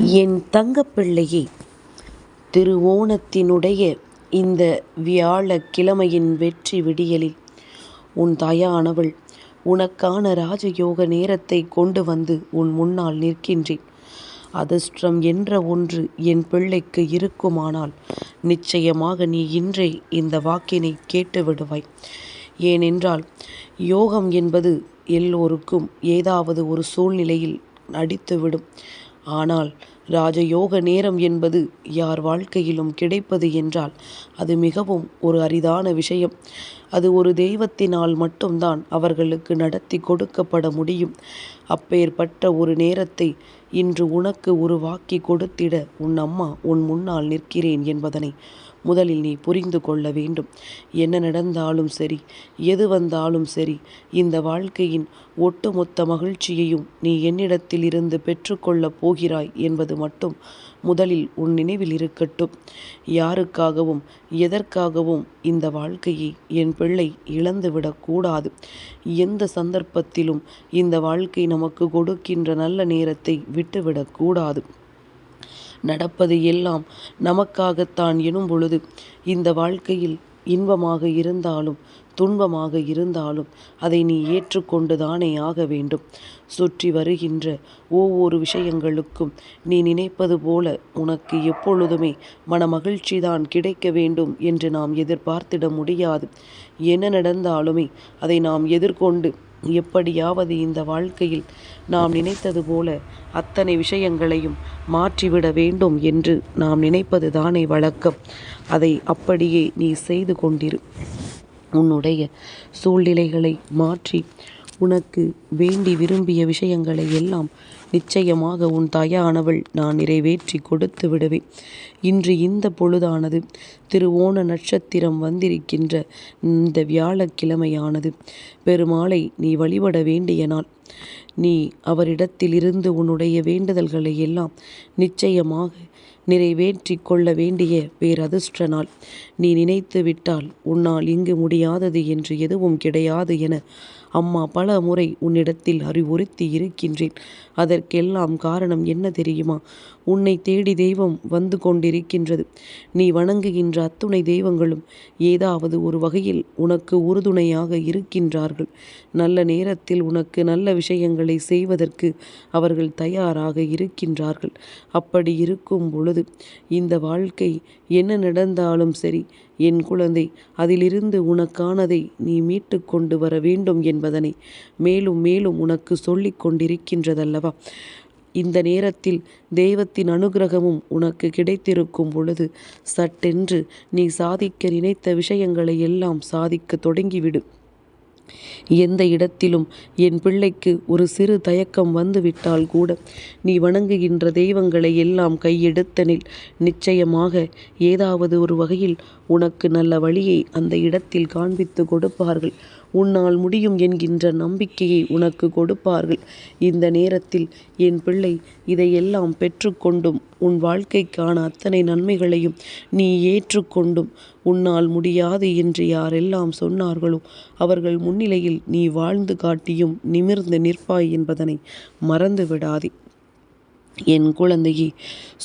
என் தங்கப்பிள்ளையே திருவோணத்தினுடைய இந்த வியாழக்கிழமையின் வெற்றி விடியலில் உன் தாயானவள் உனக்கான ராஜயோக நேரத்தை கொண்டு வந்து உன் முன்னால் நிற்கின்றேன். அதிர்ஷ்டம் என்ற ஒன்று என் பிள்ளைக்கு இருக்குமானால் நிச்சயமாக நீ இன்றே இந்த வாக்கினை கேட்டு விடுவாய். ஏனென்றால் யோகம் என்பது எல்லோருக்கும் ஏதாவது ஒரு சூழ்நிலையில் அடித்துவிடும் ஆனால் ராஜயோக நேரம் என்பது யார் வாழ்க்கையிலும் கிடைப்பது என்றால் அது மிகவும் ஒரு அரிதான விஷயம். அது ஒரு தெய்வத்தினால் மட்டும்தான் அவர்களுக்கு நடத்தி கொடுக்கப்பட முடியும். அப்பேற்பட்ட ஒரு நேரத்தை இன்று உனக்கு உருவாக்கி கொடுத்திட உன் அம்மா உன் முன்னால் நிற்கிறேன் என்பதனை முதலில் நீ புரிந்து கொள்ள வேண்டும். என்ன நடந்தாலும் சரி எது வந்தாலும் சரி இந்த வாழ்க்கையின் ஒட்டுமொத்த மகிழ்ச்சியையும் நீ என்னிடத்தில் இருந்து பெற்றுக்கொள்ளப் போகிறாய் என்பது மட்டும் முதலில் உன் நினைவில் இருக்கட்டும். யாருக்காகவும் எதற்காகவும் இந்த வாழ்க்கையை என் பிள்ளை இழந்துவிடக்கூடாது எந்த சந்தர்ப்பத்திலும் இந்த வாழ்க்கை நமக்கு கொடுக்கின்ற நல்ல நேரத்தை விட்டுவிடக்கூடாது நடப்பது எல்லாம் நமக்காகத்தான் எனும் பொழுது இந்த வாழ்க்கையில் இன்பமாக இருந்தாலும் துன்பமாக இருந்தாலும் அதை நீ ஏற்றுக்கொண்டுதானே ஆக வேண்டும். சுற்றி வருகின்ற ஒவ்வொரு விஷயங்களுக்கும் நீ நினைப்பது போல உனக்கு எப்பொழுதுமே மனமகிழ்ச்சிதான் கிடைக்க வேண்டும் என்று நாம் எதிர்பார்த்திட முடியாது. என்ன நடந்தாலுமே அதை நாம் எதிர்கொண்டு எப்படியாவது இந்த வாழ்க்கையில் நாம் நினைத்தது போல அத்தனை விஷயங்களையும் மாற்றிவிட வேண்டும் என்று நாம் நினைப்பது தானே வழக்கம். அதை அப்படியே நீ செய்து கொண்டிரு. உன்னுடைய சூழ்நிலைகளை மாற்றி உனக்கு வேண்டி விரும்பிய விஷயங்களை எல்லாம் நிச்சயமாக உன் தாயானவள் நான் நிறைவேற்றி கொடுத்து விடுவேன். இன்று இந்த பொழுதானது. திருவோண நட்சத்திரம் வந்திருக்கின்ற இந்த வியாழக்கிழமையானது. பெருமாளை நீ வழிபட வேண்டிய நாள். நீ அவரிடத்திலிருந்து உன்னுடைய வேண்டுதல்களை எல்லாம் நிச்சயமாக நிறைவேற்றி கொள்ள வேண்டிய பேரதிர்ஷ்ட நாள் நீ நினைத்து விட்டால் உன்னால் இங்கு முடியாதது என்று எதுவும் கிடையாது என அம்மா பல முறை உன்னிடத்தில் அறிவுறுத்தி இருக்கின்றேன். அதற்கெல்லாம் காரணம் என்ன தெரியுமா? உன்னை தேடி தெய்வம் வந்து கொண்டிருக்கின்றது. நீ வணங்குகின்ற அத்துணை தெய்வங்களும் ஏதாவது ஒரு வகையில் உனக்கு உறுதுணையாக இருக்கின்றார்கள். நல்ல நேரத்தில் உனக்கு நல்ல விஷயங்களை செய்வதற்கு அவர்கள் தயாராக இருக்கின்றார்கள். அப்படி இருக்கும் பொழுது இந்த வாழ்க்கை என்ன நடந்தாலும் சரி என் குழந்தை அதிலிருந்து உனக்கானதை நீ மீட்டு கொண்டு வர வேண்டும் என்பதனை மேலும் மேலும் உனக்கு சொல்லிக் கொண்டிருக்கின்றதல்லவா? இந்த நேரத்தில் தெய்வத்தின் அனுகிரகமும் உனக்கு கிடைத்திருக்கும் பொழுது சட்டென்று நீ சாதிக்க நினைத்த விஷயங்களை எல்லாம் சாதிக்க தொடங்கிவிடு. எந்த இடத்திலும் என் பிள்ளைக்கு ஒரு சிறு தயக்கம் வந்துவிட்டால் கூட நீ வணங்குகின்ற தெய்வங்களை எல்லாம் கையெடுத்தனில் நிச்சயமாக ஏதாவது ஒரு வகையில் உனக்கு நல்ல வழியை அந்த இடத்தில் காண்பித்து கொடுப்பார்கள். உன்னால் முடியும் என்கின்ற நம்பிக்கையை உனக்கு கொடுப்பார்கள். இந்த நேரத்தில் என் பிள்ளை இதையெல்லாம் பெற்றுக்கொண்டும் உன் வாழ்க்கைக்கான அத்தனை நன்மைகளையும் நீ ஏற்றுக்கொண்டும் உன்னால் முடியாது என்று யாரெல்லாம் சொன்னார்களோ அவர்கள் முன்னிலையில் நீ வாழ்ந்து காட்டியும் நிமிர்ந்து நிற்பாய் என்பதனை மறந்து விடாதே என் குழந்தையே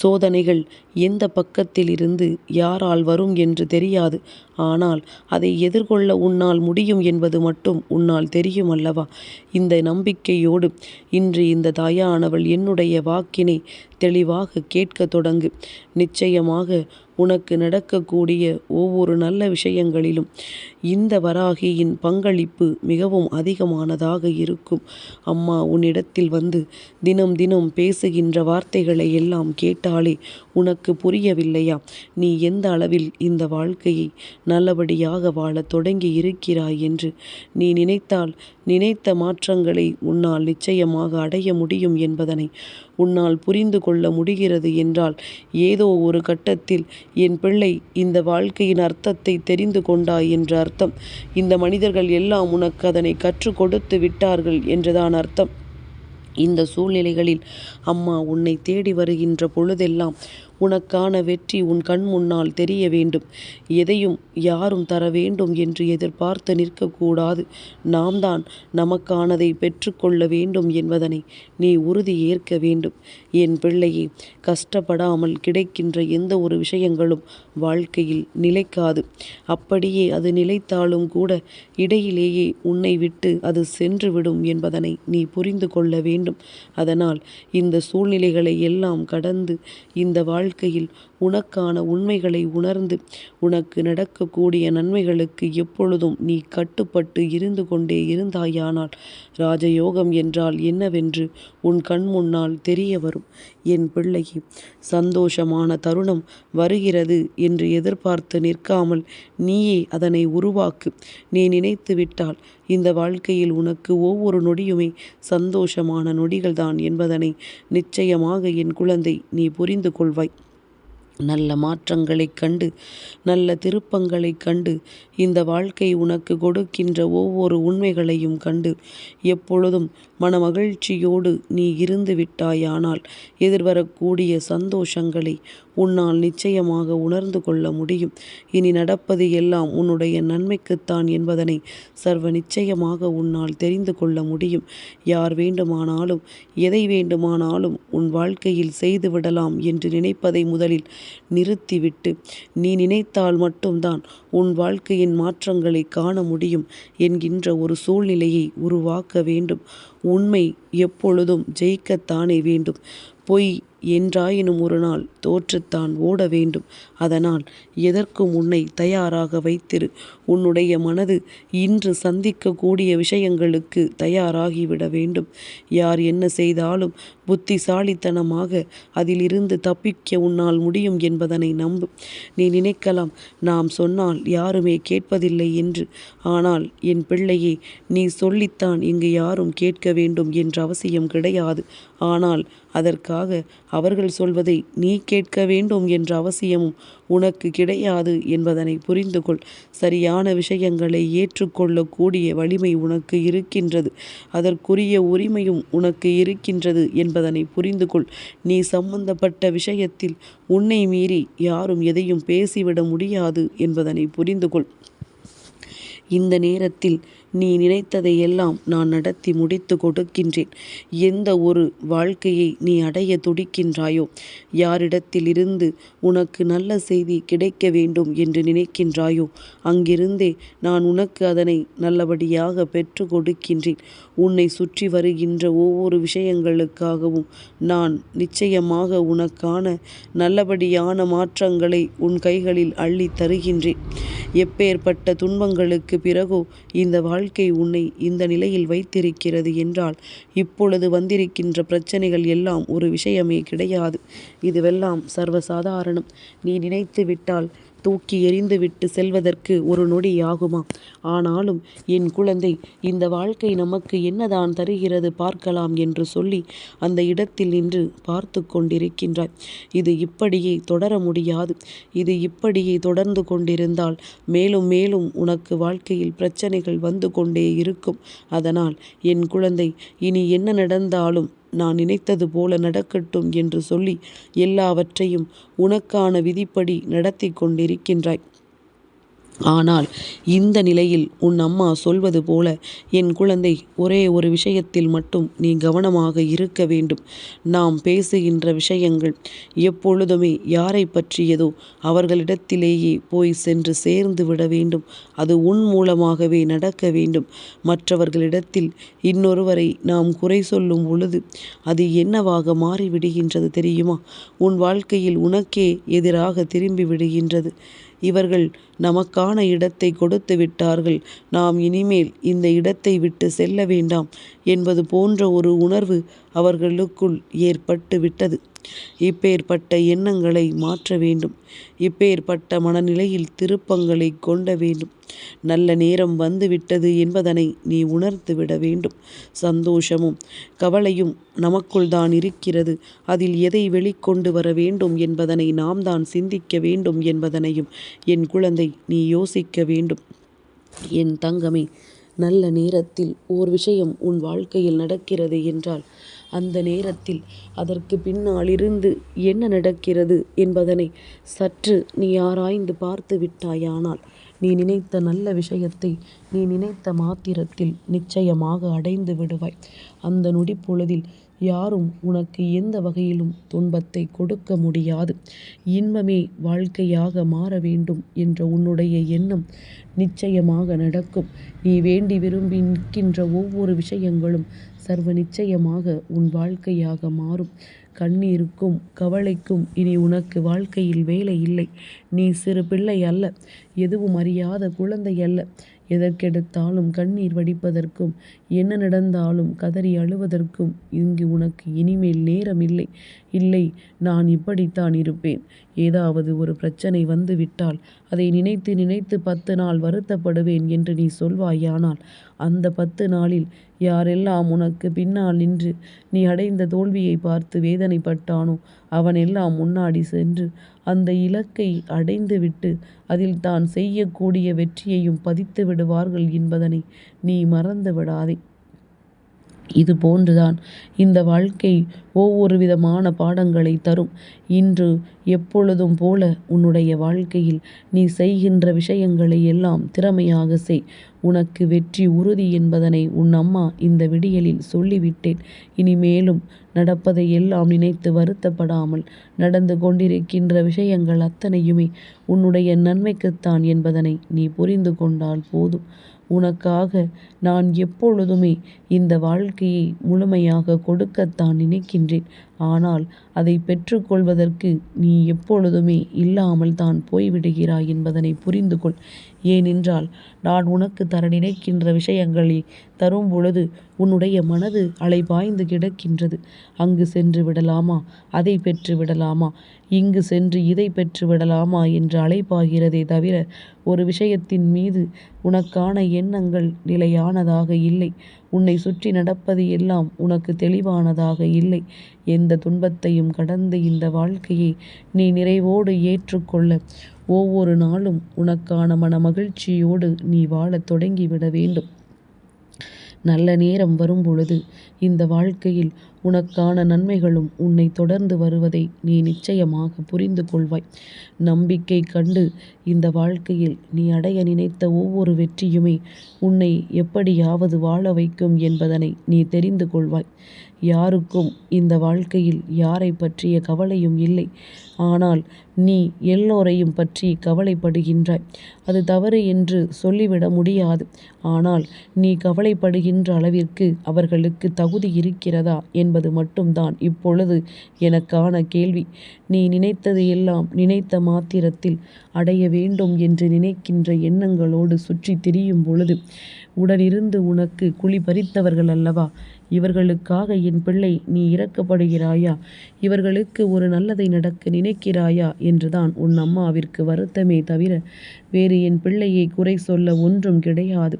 சோதனைகள் எந்த பக்கத்தில் இருந்து யாரால் வரும் என்று தெரியாது. ஆனால் அதை எதிர்கொள்ள உன்னால் முடியும் என்பது மட்டும் உன்னால் தெரியும் அல்லவா? இந்த நம்பிக்கையோடு இன்று இந்த தாயானவள் என்னுடைய வாக்கினை தெளிவாக கேட்க தொடங்கு. நிச்சயமாக உனக்கு நடக்கக்கூடிய ஒவ்வொரு நல்ல விஷயங்களிலும் இந்த வராகியின் பங்களிப்பு மிகவும் அதிகமானதாக இருக்கும். அம்மா உன்னிடத்தில் வந்து தினம் தினம் பேசுகின்ற வார்த்தைகளை எல்லாம் கேட்டாலே உனக்கு புரியவில்லையா? நீ எந்த அளவில் இந்த வாழ்க்கையை நல்லபடியாக வாழத் தொடங்கி இருக்கிறாய் என்று நீ நினைத்தால் நினைத்த மாற்றங்களை உன்னால் நிச்சயமாக அடைய முடியும் என்பதனை உன்னால் புரிந்து கொள்ள முடிகிறது என்றால் ஏதோ ஒரு கட்டத்தில் என் பிள்ளை இந்த வாழ்க்கையின் அர்த்தத்தை தெரிந்து கொண்டாய் என்ற அர்த்தம். இந்த மனிதர்கள் எல்லாம் உனக்கு அதனை கற்றுக் கொடுத்து விட்டார்கள் என்றுதான் அர்த்தம். இந்த சூழ்நிலைகளில் அம்மா உன்னை தேடி வருகின்ற பொழுதெல்லாம் உனக்கான வெற்றி உன் கண் முன்னால் தெரிய வேண்டும். எதையும் யாரும் தர வேண்டும் என்று எதிர்பார்த்து நிற்கக்கூடாது. நாம் தான் நமக்கானதை பெற்றுக்கொள்ள வேண்டும் என்பதனை நீ உறுதி ஏற்க வேண்டும். என் பிள்ளையே கஷ்டப்படாமல் கிடைக்கின்ற எந்த ஒரு விஷயங்களும் வாழ்க்கையில் நிலைக்காது. அப்படியே அது நிலைத்தாலும் கூட இடையிலேயே உன்னை விட்டு அது சென்றுவிடும் என்பதனை நீ புரிந்து கொள்ள வேண்டும். அதனால் இந்த சூழ்நிலைகளை எல்லாம் கடந்து இந்த வாழ்க்கையில் உனக்கான உண்மைகளை உணர்ந்து உனக்கு நடக்கக்கூடிய நன்மைகளுக்கு எப்பொழுதும் நீ கட்டுப்பட்டு இருந்து கொண்டே இருந்தாயானால் ராஜயோகம் என்றால் என்னவென்று உன் கண் முன்னால் தெரிய வரும். என் பிள்ளையே சந்தோஷமான தருணம் வருகிறது என்று எதிர்பார்த்து நிற்காமல் நீயே அதனை உருவாக்கு. நீ நினைத்து விட்டால் இந்த வாழ்க்கையில் உனக்கு ஒவ்வொரு நொடியுமே சந்தோஷமான நொடிகள்தான் என்பதனை நிச்சயமாக என் குழந்தை நீ புரிந்து கொள்வாய். நல்ல மாற்றங்களைக் கண்டு நல்ல திருப்பங்களைக் கண்டு இந்த வாழ்க்கை உனக்கு கொடுக்கின்ற ஒவ்வொரு உண்மைகளையும் கண்டு எப்பொழுதும் மனமகிழ்ச்சியோடு நீ இருந்து விட்டாயானால் எதிர்வரக்கூடிய சந்தோஷங்களை உன்னால் நிச்சயமாக உணர்ந்து கொள்ள முடியும். இனி நடப்பது எல்லாம் உன்னுடைய நன்மைக்குத்தான் என்பதனை சர்வ நிச்சயமாக உன்னால் தெரிந்து கொள்ள முடியும். யார் வேண்டுமானாலும் எதை வேண்டுமானாலும் உன் வாழ்க்கையில் செய்துவிடலாம் என்று நினைப்பதை முதலில் நிறுத்திவிட்டு நீ நினைத்தால் மட்டும்தான் உன் வாழ்க்கையின் மாற்றங்களை காண முடியும் என்கின்ற ஒரு சூழ்நிலையை உருவாக்க வேண்டும். உண்மை எப்பொழுதும் ஜெயிக்கத்தானே வேண்டும். பொய் என்றாயினும் ஒரு நாள் தோற்றுத்தான் ஓட வேண்டும். அதனால் எதற்கும் உன்னை தயாராக வைத்திரு? உன்னுடைய மனது இன்று சந்திக்கக்கூடிய விஷயங்களுக்கு தயாராகிவிட வேண்டும். யார் என்ன செய்தாலும் புத்திசாலித்தனமாக அதிலிருந்து தப்பிக்க உன்னால் முடியும் என்பதனை நம்பு. நீ நினைக்கலாம் நாம் சொன்னால் யாருமே கேட்பதில்லை என்று. ஆனால் என் பிள்ளையே நீ சொல்லித்தான் இங்கு யாரும் கேட்க வேண்டும் என்ற அவசியம் கிடையாது. ஆனால் அதற்காக அவர்கள் சொல்வதை நீ கேட்க வேண்டும் என்ற அவசியமும் உனக்கு கிடையாது என்பதனை புரிந்து கொள். சரியான விஷயங்களை ஏற்றுக்கொள்ளக்கூடிய வலிமை உனக்கு இருக்கின்றது. அதற்குரிய உரிமையும் உனக்கு இருக்கின்றது என்பதனை புரிந்து கொள். நீ சம்பந்தப்பட்ட விஷயத்தில் உன்னை மீறி யாரும் எதையும் பேசிவிட முடியாது என்பதனை புரிந்து கொள். இந்த நேரத்தில் நீ நினைத்ததை எல்லாம் நான் நடத்தி முடித்து கொடுக்கின்றேன். எந்த ஒரு வாழ்க்கையை நீ அடைய துடிக்கின்றாயோ யாரிடத்தில் இருந்து உனக்கு நல்ல செய்தி கிடைக்க வேண்டும் என்று நினைக்கின்றாயோ அங்கிருந்தே நான் உனக்கு அதனை நல்லபடியாக பெற்று கொடுக்கின்றேன். உன்னை சுற்றி வருகின்ற ஒவ்வொரு விஷயங்களுக்காகவும் நான் நிச்சயமாக உனக்கான நல்லபடியான மாற்றங்களை உன் கைகளில் அள்ளி தருகின்றேன். எப்பேற்பட்ட துன்பங்களுக்கு பிறகோ இந்த வாழ்க்கை உன்னை இந்த நிலையில் வைத்திருக்கிறது என்றால் இப்பொழுது வந்திருக்கின்ற பிரச்சனைகள் எல்லாம் ஒரு விஷயமே கிடையாது. இதுவெல்லாம் சர்வசாதாரணம். நீ நினைத்து விட்டால் தூக்கி எறிந்துவிட்டு செல்வதற்கு ஒரு நொடி ஆகுமா ஆனாலும் என் குழந்தை இந்த வாழ்க்கை நமக்கு என்னதான் தருகிறது பார்க்கலாம் என்று சொல்லி அந்த இடத்தில் நின்று பார்த்து கொண்டிருக்கின்றாய் இது இப்படியே தொடர முடியாது. இது இப்படியே தொடர்ந்து கொண்டிருந்தால் மேலும் மேலும் உனக்கு வாழ்க்கையில் பிரச்சனைகள் வந்து கொண்டே இருக்கும். அதனால் என் குழந்தை இனி என்ன நடந்தாலும் நான் நினைத்தது போல நடக்கட்டும் என்று சொல்லி எல்லாவற்றையும் உனக்கான விதிப்படி நடத்தி கொண்டிருக்கின்றாய். ஆனால் இந்த நிலையில் உன் அம்மா சொல்வது போல என் குழந்தை ஒரே ஒரு விஷயத்தில் மட்டும் நீ கவனமாக இருக்க வேண்டும். நாம் பேசுகின்ற விஷயங்கள் எப்பொழுதுமே யாரை பற்றியதோ அவர்களிடத்திலேயே போய் சென்று சேர்ந்து விட வேண்டும். அது உன் மூலமாகவே நடக்க வேண்டும். மற்றவர்களிடத்தில் இன்னொருவரை நாம் குறை சொல்லும் பொழுது அது என்னவாக மாறிவிடுகின்றது தெரியுமா? உன் வாழ்க்கையில் உனக்கே எதிராக திரும்பி விடுகின்றது. இவர்கள் நமக்கான இடத்தை கொடுத்து விட்டார்கள். நாம் இனிமேல் இந்த இடத்தை விட்டு செல்ல வேண்டாம். என்பது போன்ற ஒரு உணர்வு அவர்களுக்குள் ஏற்பட்டு விட்டது. இப்பேற்பட்ட எண்ணங்களை மாற்ற வேண்டும். இப்பேற்பட்ட மனநிலையில் திருப்பங்களை கொண்ட வேண்டும். நல்ல நேரம் வந்துவிட்டது என்பதனை நீ உணர்ந்து விட வேண்டும். சந்தோஷமும் கவலையும் நமக்குள் தான் இருக்கிறது. அதில் எதை வெளிக்கொண்டு வர வேண்டும் என்பதனை நாம் தான் சிந்திக்க வேண்டும் என்பதனையும் என் குழந்தை நீ யோசிக்க வேண்டும். என் தங்கமே நல்ல நேரத்தில் ஓர் விஷயம் உன் வாழ்க்கையில் நடக்கிறது என்றால் அந்த நேரத்தில் அதற்கு பின்னாலிருந்து என்ன நடக்கிறது என்பதனை சற்று நீ ஆராய்ந்து பார்த்து விட்டாயானால் நீ நினைத்த நல்ல விஷயத்தை நீ நினைத்த மாத்திரத்தில் நிச்சயமாக அடைந்து விடுவாய். அந்த நொடிப்பொழுதில் யாரும் உனக்கு எந்த வகையிலும் துன்பத்தை கொடுக்க முடியாது. இன்பமே வாழ்க்கையாக மாற வேண்டும் என்ற உன்னுடைய எண்ணம் நிச்சயமாக நடக்கும். நீ வேண்டி விரும்பி நிற்கின்ற ஒவ்வொரு விஷயங்களும் சர்வ நிச்சயமாக உன் வாழ்க்கையாக மாறும். கண்ணீருக்கும் கவலைக்கும் இனி உனக்கு வாழ்க்கையில் வேலை இல்லை. நீ சிறு பிள்ளை அல்ல எதுவும் அறியாத குழந்தை அல்ல. எதற்கெடுத்தாலும் கண்ணீர் வடிப்பதற்கும் என்ன நடந்தாலும் கதறி அழுவதற்கும் இங்கு உனக்கு இனிமேல் நேரம் இல்லை இல்லை நான் இப்படித்தான் இருப்பேன். ஏதாவது ஒரு பிரச்சனை வந்துவிட்டால் அதை நினைத்து நினைத்து பத்து நாள் வருத்தப்படுவேன் என்று நீ சொல்வாயானால் அந்த பத்து நாளில் யாரெல்லாம் உனக்கு பின்னால் நின்று நீ அடைந்த தோல்வியை பார்த்து வேதனைப்பட்டானோ அவனெல்லாம் முன்னாடி சென்று அந்த இலக்கை அடைந்துவிட்டு அதில் தான் செய்யக்கூடிய வெற்றியையும் பதித்து விடுவார்கள் என்பதனை நீ மறந்து விடாதே. இது போன்றுதான். இந்த வாழ்க்கை ஒவ்வொரு விதமான பாடங்களை தரும். இன்று எப்பொழுதும் போல உன்னுடைய வாழ்க்கையில் நீ செய்கின்ற விஷயங்களை எல்லாம் திறமையாக செய். உனக்கு வெற்றி உறுதி என்பதனை உன் அம்மா இந்த விடியலில் சொல்லிவிட்டேன். இனிமேலும் நடப்பதை எல்லாம் நினைத்து வருத்தப்படாமல் நடந்து கொண்டிருக்கின்ற விஷயங்கள் அத்தனையுமே உன்னுடைய நன்மைக்குத்தான் என்பதனை நீ புரிந்து கொண்டால் போதும். உனக்காக நான் எப்பொழுதுமே இந்த வாழ்க்கையை முழுமையாக கொடுக்கத்தான் நினைக்கின்றேன். ஆனால் அதை பெற்றுக்கொள்வதற்கு நீ எப்பொழுதுமே இல்லாமல் தான் போய்விடுகிறாய் என்பதனை புரிந்து கொள் ஏனென்றால் நான் உனக்கு தர நினைக்கின்ற விஷயங்களை தரும் பொழுது உன்னுடைய மனது அலைபாய்ந்து கிடக்கின்றது. அங்கு சென்று விடலாமா? அதை பெற்று விடலாமா? இங்கு சென்று இதை பெற்று விடலாமா என்று அலைப்பாகிறதே தவிர ஒரு விஷயத்தின் மீது உனக்கான எண்ணங்கள் நிலையானதாக இல்லை. உன்னை சுற்றி நடப்பது எல்லாம் உனக்கு தெளிவானதாக இல்லை. எந்த துன்பத்தையும் கடந்து இந்த வாழ்க்கையை நீ நிறைவோடு ஏற்றுக்கொள்ள. ஒவ்வொரு நாளும் உனக்கான மன மகிழ்ச்சியோடு நீ வாழத் தொடங்கிவிட வேண்டும். நல்ல நேரம் வரும் பொழுது இந்த வாழ்க்கையில் உனக்கான நன்மைகளும் உன்னை தொடர்ந்து வருவதை நீ நிச்சயமாக புரிந்து கொள்வாய். நம்பிக்கை கண்டு இந்த வாழ்க்கையில் நீ அடைய நினைத்த ஒவ்வொரு வெற்றியுமே உன்னை எப்படியாவது வாழ வைக்கும் என்பதனை நீ தெரிந்து கொள்வாய். யாருக்கும் இந்த வாழ்க்கையில் யாரை பற்றிய கவலையும் இல்லை. ஆனால் நீ எல்லோரையும் பற்றி கவலைப்படுகின்றாய். அது தவறு என்று சொல்லிவிட முடியாது. ஆனால் நீ கவலைப்படுகின்ற அளவிற்கு அவர்களுக்கு தகுதி இருக்கிறதா என்பது மட்டும்தான் இப்பொழுது எனக்கான கேள்வி. நீ நினைத்தது எல்லாம் நினைத்த மாத்திரத்தில் அடைய வேண்டும் என்று நினைக்கின்ற எண்ணங்களோடு சுற்றி திரியும் பொழுது உடனிருந்து உனக்கு குழி பறித்தவர்கள் அல்லவா? இவர்களுக்காக என் பிள்ளை நீ இறக்கப்படுகிறாயா? இவர்களுக்கு ஒரு நல்லதை நடக்க நினைக்கிறாயா? என்றுதான் உன் அம்மாவிற்கு வருத்தமே தவிர வேறு என் பிள்ளையை குறை சொல்ல ஒன்றும் கிடையாது.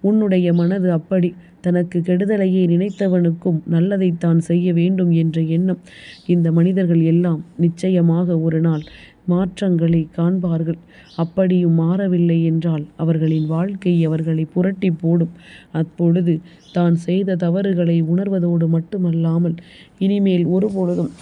உன்னுடைய மனது அப்படி தனக்கு கெடுதலையே நினைத்தவனுக்கும் நல்லதை தான் செய்ய வேண்டும் என்ற எண்ணம் இந்த மனிதர்கள் எல்லாம் நிச்சயமாக ஒரு நாள் மாற்றங்களை காண்பார்கள். அப்படியும் மாறவில்லை என்றால் அவர்களின் வாழ்க்கை அவர்களை புரட்டி போடும். அப்பொழுது தான் செய்த தவறுகளை உணர்வதோடு மட்டுமல்லாமல் இனிமேல் ஒருபொழுதும்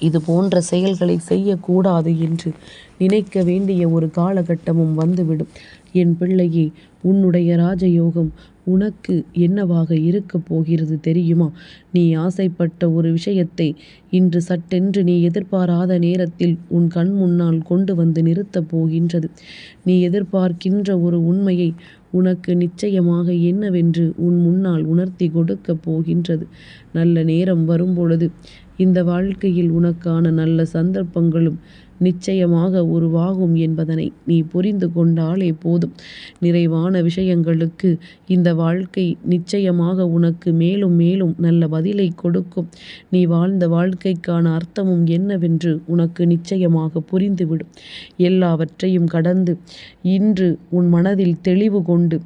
இது போன்ற செயல்களை செய்யக்கூடாது என்று நினைக்க வேண்டிய ஒரு காலகட்டமும் வந்துவிடும். என் பிள்ளையே உன்னுடைய ராஜயோகம் உனக்கு என்னவாக இருக்கப் போகிறது தெரியுமா? நீ ஆசைப்பட்ட ஒரு விஷயத்தை இன்று சட்டென்று நீ எதிர்பாராத நேரத்தில் உன் கண் முன்னால் கொண்டு வந்து நிறுத்தப் போகின்றது. நீ எதிர்பார்க்கின்ற ஒரு உண்மையை உனக்கு நிச்சயமாக என்னவென்று உன் முன்னால் உணர்த்தி கொடுக்கப் போகின்றது. நல்ல நேரம் வரும்பொழுது இந்த வாழ்க்கையில் உனக்கான நல்ல சந்தர்ப்பங்களும் நிச்சயமாக உருவாகும் என்பதனை நீ புரிந்து கொண்டாலே போதும். நிறைவான விஷயங்களுக்கு இந்த வாழ்க்கை நிச்சயமாக உனக்கு மேலும் மேலும் நல்ல பதிலை கொடுக்கும். நீ வாழ்ந்த வாழ்க்கைக்கான அர்த்தமும் என்னவென்று உனக்கு நிச்சயமாக புரிந்துவிடும். எல்லாவற்றையும் கடந்து இன்று உன் மனதில் தெளிவு கொண்டு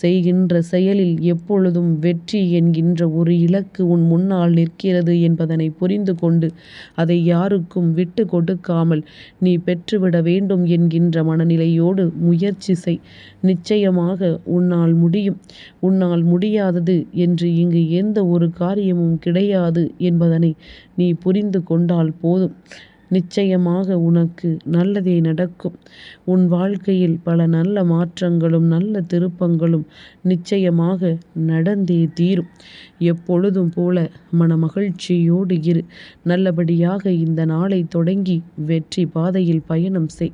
செய்கின்ற செயலில் எப்பொழுதும் வெற்றி என்கின்ற ஒரு இலக்கு உன் முன்னால் நிற்கிறது என்பதனை புரிந்து கொண்டு அதை யாருக்கும் விட்டு கொடுக்காமல் நீ பெற்றுவிட வேண்டும் என்கின்ற மனநிலையோடு முயற்சி செய். நிச்சயமாக உன்னால் முடியும். உன்னால் முடியாதது என்று இங்கு எந்த ஒரு காரியமும் கிடையாது என்பதனை நீ புரிந்து கொண்டால் போதும். நிச்சயமாக உனக்கு நல்லதே நடக்கும். உன் வாழ்க்கையில் பல நல்ல மாற்றங்களும் நல்ல திருப்பங்களும் நிச்சயமாக நடந்தே தீரும். எப்பொழுதும் போல மன மகிழ்ச்சியோடு இரு. நல்லபடியாக இந்த நாளை தொடங்கி வெற்றி பாதையில் பயணம் செய்.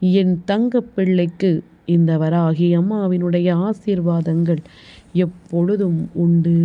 என் தங்க பிள்ளைக்கு இந்த வராகி அம்மாவினுடைய ஆசீர்வாதங்கள் எப்பொழுதும் உண்டு.